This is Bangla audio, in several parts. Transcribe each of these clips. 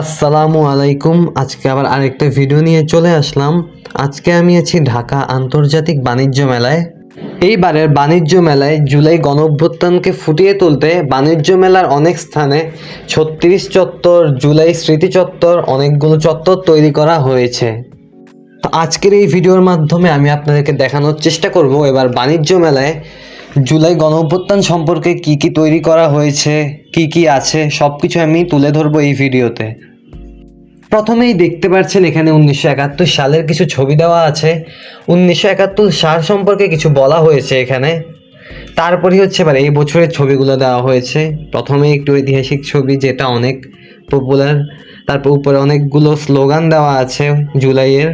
আসসালামু আলাইকুম। আজকে আবার আরেকটা ভিডিও নিয়ে চলে আসলাম। আজকে আমি আছি ঢাকা আন্তর্জাতিক বাণিজ্য মেলায়। এইবারের বাণিজ্য মেলায় জুলাই গণঅভ্যুত্থানকে ফুটিয়ে তুলতে বাণিজ্য মেলার অনেক স্থানে ছত্রিশ চত্বর, জুলাই স্মৃতি চত্বর, অনেকগুলো চত্বর তৈরি করা হয়েছে। তো আজকের এই ভিডিওর মাধ্যমে আমি আপনাদেরকে দেখানোর চেষ্টা করব এবার বাণিজ্য মেলায় জুলাই গণ অভ্যুত্থান সম্পর্কে কি কি তৈরি করা হয়েছে, কি কি আছে সব কিছু আমি তুলে ধরবো এই ভিডিওতে। প্রথমেই দেখতে পাচ্ছেন এখানে উনিশশো একাত্তর সালের কিছু ছবি দেওয়া আছে। উনিশশো একাত্তর সাল সম্পর্কে কিছু বলা হয়েছে এখানে। তারপরে হচ্ছে এবার এই বছরের ছবিগুলো দেওয়া হয়েছে। প্রথমে একটু ঐতিহাসিক ছবি যেটা অনেক পপুলার তারপর উপরে অনেকগুলো স্লোগান দেওয়া আছে জুলাইয়ের।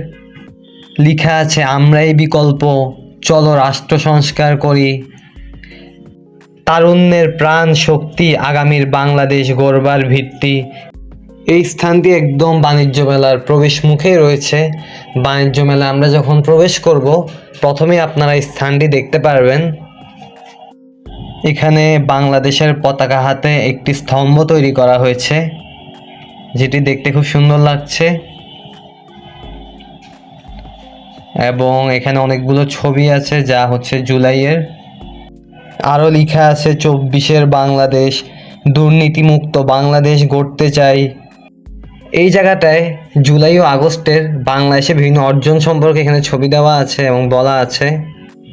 লিখা আছে, আমরাই বিকল্প, চলো রাষ্ট্র সংস্কার করি। তারুণ্যের প্রাণ শক্তি আগামীর বাংলাদেশ গড়বার ভিত্তি। এই স্থানটি একদম বাণিজ্য মেলার প্রবেশ মুখেই রয়েছে। বাণিজ্য মেলা আমরা যখন প্রবেশ করব, প্রথমে আপনারা এই স্থানটি দেখতে পারবেন। এখানে বাংলাদেশের পতাকা হাতে একটি স্তম্ভ তৈরি করা হয়েছে, যেটি দেখতে খুব সুন্দর লাগছে। এবং এখানে অনেকগুলো ছবি আছে, যা হচ্ছে জুলাইয়ের। আরও লেখা আছে, চব্বিশের বাংলাদেশ, দুর্নীতিমুক্ত বাংলাদেশ গড়তে চাই। এই জায়গাটায় জুলাই ও আগস্টের বাংলাদেশে বিভিন্ন অর্জন সম্পর্কে এখানে ছবি দেওয়া আছে এবং বলা আছে,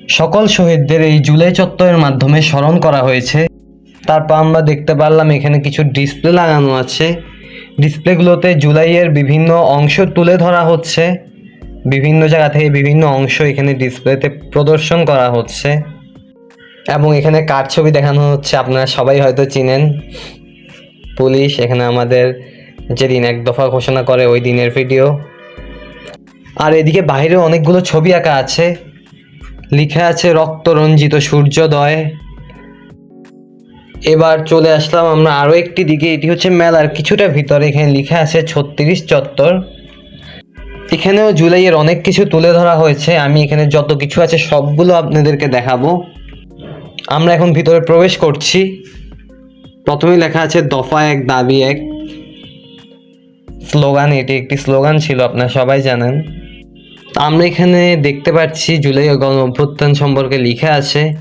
সকল শহীদদের এই জুলাই চত্বরের মাধ্যমে স্মরণ করা হয়েছে। তারপর আমরা দেখতে পারলাম এখানে কিছু ডিসপ্লে লাগানো আছে। ডিসপ্লেগুলোতে জুলাইয়ের বিভিন্ন অংশ তুলে ধরা হচ্ছে। বিভিন্ন জায়গা থেকে বিভিন্ন অংশ এখানে ডিসপ্লেতে প্রদর্শন করা হচ্ছে। এবং এখানে কার ছবি দেখানো হচ্ছে আপনারা সবাই হয়তো চিনেন। পুলিশ, এখানে আমাদের যেদিন এক দফা ঘোষণা করে ওই দিনের ভিডিও। আর এদিকে বাইরে অনেকগুলো ছবি আঁকা আছে। লিখে আছে রক্ত রঞ্জিত সূর্যোদয়। এবার চলে আসলাম আমরা আরও একটি দিকে, এটি হচ্ছে মেলার কিছুটা ভিতরে। এখানে লিখে আছে ছত্রিশ চত্বর। এখানেও জুলাইয়ের অনেক কিছু তুলে ধরা হয়েছে। আমি এখানে যত কিছু আছে সবগুলো আপনাদেরকে দেখাবো। আমরা এখন ভিতরে প্রবেশ করছি। প্রথমেই লেখা আছে, দফা এক, দাবি এক। স্লোগান, এটি একটি স্লোগান ছিল, আপনারা সবাই জানেন। আমরা এখানে দেখতে পাচ্ছি, জুলাই গণ অভ্যুত্থান সম্পর্কে লিখা আছে।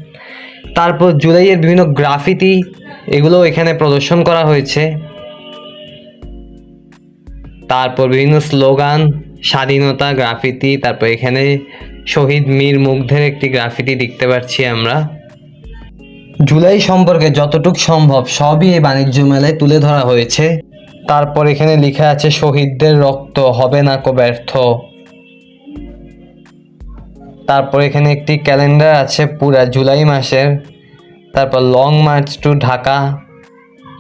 তারপর জুলাইয়ের বিভিন্ন গ্রাফিতি এগুলো এখানে প্রদর্শন করা হয়েছে। তারপর বিভিন্ন স্লোগান, স্বাধীনতা, গ্রাফিতি, তারপর এখানে শহীদ মীর মুগ্ধের একটি গ্রাফিতি দেখতে পাচ্ছি আমরা। জুলাই সম্পর্কে যতটুক সম্ভব সবই এই বাণিজ্য মেলায় তুলে ধরা হয়েছে। তারপর এখানে লেখা আছে, শহীদদের রক্ত হবে না কো ব্যর্থ। তারপর এখানে একটি ক্যালেন্ডার আছে পুরা জুলাই মাসের। তারপর লং মার্চ টু ঢাকা।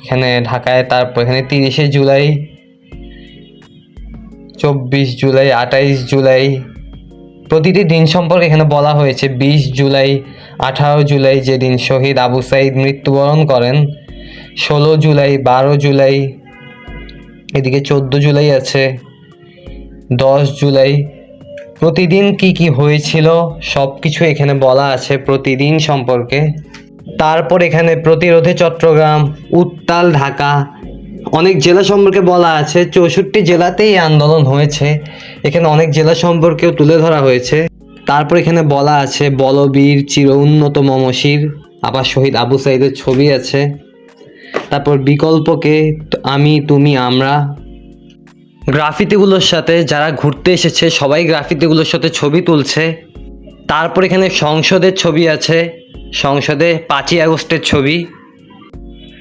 এখানে ঢাকায় তারপর এখানে তিরিশে জুলাই, চব্বিশ জুলাই, আঠাইশ জুলাই প্রতিটি দিন সম্পর্কে এখানে বলা হয়েছে, বিশ জুলাই, আঠারো জুলাই যেদিন শহীদ আবু সাইদ মৃত্যুবরণ করেন, ষোলো জুলাই, বারো জুলাই, এদিকে চোদ্দ জুলাই আছে, দশ জুলাই। প্রতিদিন কি কি হয়েছিল সব কিছু এখানে বলা আছে প্রতিদিন সম্পর্কে। তারপর এখানে প্রতিরোধে চট্টগ্রাম, উত্তাল ঢাকা, অনেক জেলা সম্পর্কে বলা আছে, চৌষট্টি জেলাতেই আন্দোলন হয়েছে। এখানে অনেক জেলা সম্পর্কেও তুলে ধরা হয়েছে। তারপর এখানে বলা আছে, বলবীর, চির উন্নত মমশির, আবার শহীদ আবু সাইদের ছবি আছে। তারপর বিকল্পকে, আমি, তুমি, আমরা। গ্রাফিতিগুলোর সাথে যারা ঘুরতে এসেছে, সবাই গ্রাফিতিগুলোর সাথে ছবি তুলছে। তারপর এখানে সংসদের ছবি আছে, সংসদে পাঁচই আগস্টের ছবি।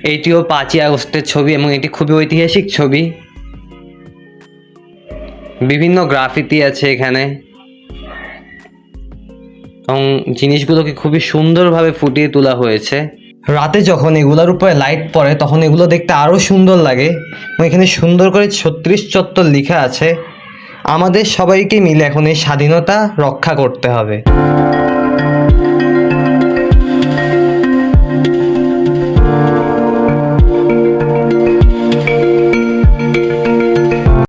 এটিও পাঁচই আগস্টের ছবি এবং এটি খুবই ঐতিহাসিক ছবি। বিভিন্ন গ্রাফিতি আছে এখানে। এবং জিনিসগুলোকে খুবই সুন্দরভাবে ফুটিয়ে তোলা হয়েছে। রাতে যখন এগুলোর উপরে লাইট পড়ে, তখন এগুলো দেখতে আরও সুন্দর লাগে। এবং এখানে সুন্দর করে ছত্রিশ চত্বর লেখা আছে। আমাদের সবাইকে মিলে এখন এই স্বাধীনতা রক্ষা করতে হবে।